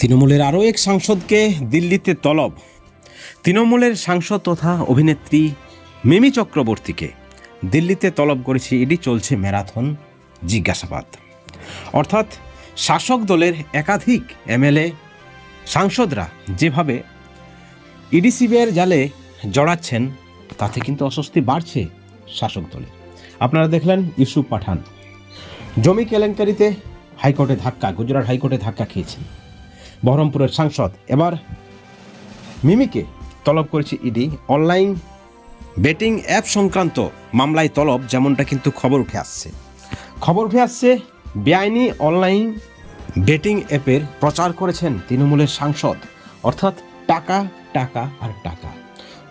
তৃণমূলের আরও এক সাংসদকে দিল্লিতে তলব। তৃণমূলের সাংসদ তথা অভিনেত্রী মিমি চক্রবর্তীকে দিল্লিতে তলব করেছে এটি চলছে ম্যারাথন। জিজ্ঞাসাবাদ। অর্থাৎ শাসক দলের একাধিক এমএলএ সাংসদরা যেভাবে ইডি, সিবিআইয়ের জালে জড়াচ্ছেন, তাতে কিন্তু অস্বস্তি বাড়ছে শাসক দলের। আপনারা দেখলেন ইউসুফ পাঠান। জমি কেলেঙ্কারিতে হাইকোর্টে ধাক্কা, গুজরাট হাইকোর্টে ধাক্কা খেয়েছেন। বহরমপুরের সাংসদ। এবার মিমিকে তলব করেছে ইডি। অনলাইন বেটিং অ্যাপ সংক্রান্ত মামলায় তলব, যেমনটা কিন্তু খবর উঠে আসছে। খবর উঠে আসছে, বেআইনি অনলাইন বেটিং অ্যাপের প্রচার করেছেন তৃণমূলের সাংসদ। অর্থাৎ টাকা টাকা আর টাকা।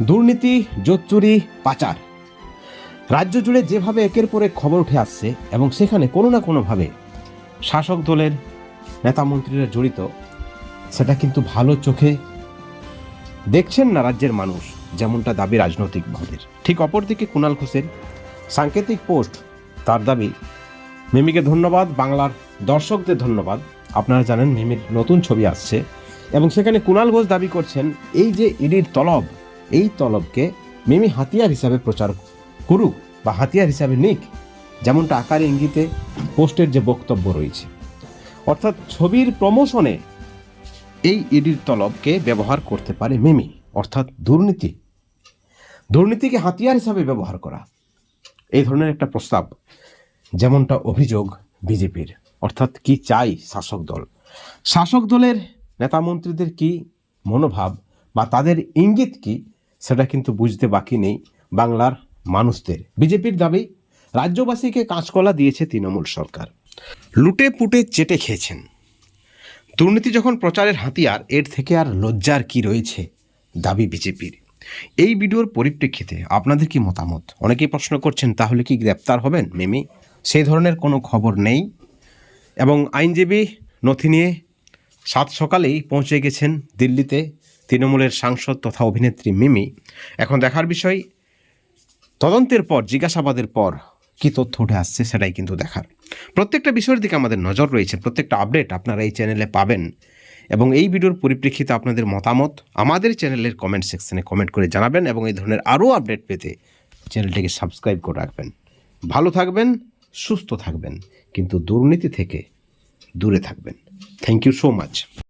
দুর্নীতি, জোচ্চুরি, পাচার। রাজ্য জুড়ে যেভাবে একের পর খবর উঠে আসছে, এবং সেখানে কোনো না কোনোভাবে শাসক দলের নেতা মন্ত্রীরা জড়িত সেটা কিন্তু ভালো চোখে দেখছেন না রাজ্যের মানুষ, যেমনটা দাবি রাজনৈতিক মহলের। ঠিক অপরদিকে কুনাল ঘোষের সাংকেতিক পোস্ট, তার দাবি, মিমিকে ধন্যবাদ, বাংলার দর্শকদের ধন্যবাদ। আপনারা জানেন মিমির নতুন ছবি আসছে এবং সেখানে কুনাল ঘোষ দাবি করছেন, এই যে ইডির তলব, এই তলবকে মিমি হাতিয়ার হিসাবে প্রচার করুক বা হাতিয়ার হিসাবে নিক, যেমনটা আকার ইঙ্গিতে পোস্টের যে বক্তব্য রয়েছে। অর্থাৎ ছবির প্রমোশনে এই ইডির তলবকে ব্যবহার করতে পারে মিমি, অর্থাৎ দুর্নীতি। দুর্নীতিকে হাতিয়ার হিসাবে ব্যবহার করা। এই ধরনের একটা প্রস্তাব, যেমনটা অভিযোগ বিজেপির। অর্থাৎ কি চাই শাসক দল? শাসক দলের নেতা মন্ত্রীদের কি মনোভাব বা তাদের ইঙ্গিত কি, সেটা কিন্তু বুঝতে বাকি নেই বাংলার মানুষদের। বিজেপির দাবি, রাজ্যবাসীকে কাঁচকলা দিয়েছে তৃণমূল সরকার। লুটে পুটে চেটে খেয়েছেন। দুর্নীতি যখন প্রচারের হাতিয়ার, এর থেকে আর লজ্জার কি রয়েছে? দাবি বিজেপির। এই ভিডিওর পরিপ্রেক্ষিতে আপনাদের কি মতামত? অনেকেই প্রশ্ন করছেন, তাহলে কি গ্রেপ্তার হবেন? মিমি, সেই ধরনের কোনো খবর নেই। এবং আইনজীবী নথি নিয়ে সাত সকালেই পৌঁছে গেছেন দিল্লিতে তৃণমূলের সাংসদ তথা অভিনেত্রী মিমি। এখন দেখার বিষয়, তদন্তের পর, জিজ্ঞাসাবাদের পর কি তথ্য উঠে আসছে সেটাই কিন্তু দেখার। প্রত্যেকটা বিষয়ের দিকে আমাদের নজর রয়েছে, প্রত্যেকটা আপডেট আপনারা এই চ্যানেলে পাবেন। এবং এই ভিডিওর পরিপ্রেক্ষিতে আপনাদের মতামত আমাদের চ্যানেলের কমেন্ট সেকশনে কমেন্ট করে জানাবেন এবং এই ধরনের আরও আপডেট পেতে চ্যানেলটিকে সাবস্ক্রাইব করে রাখবেন। ভালো থাকবেন, সুস্থ থাকবেন, কিন্তু দুর্নীতি থেকে দূরে থাকবেন। Thank you so much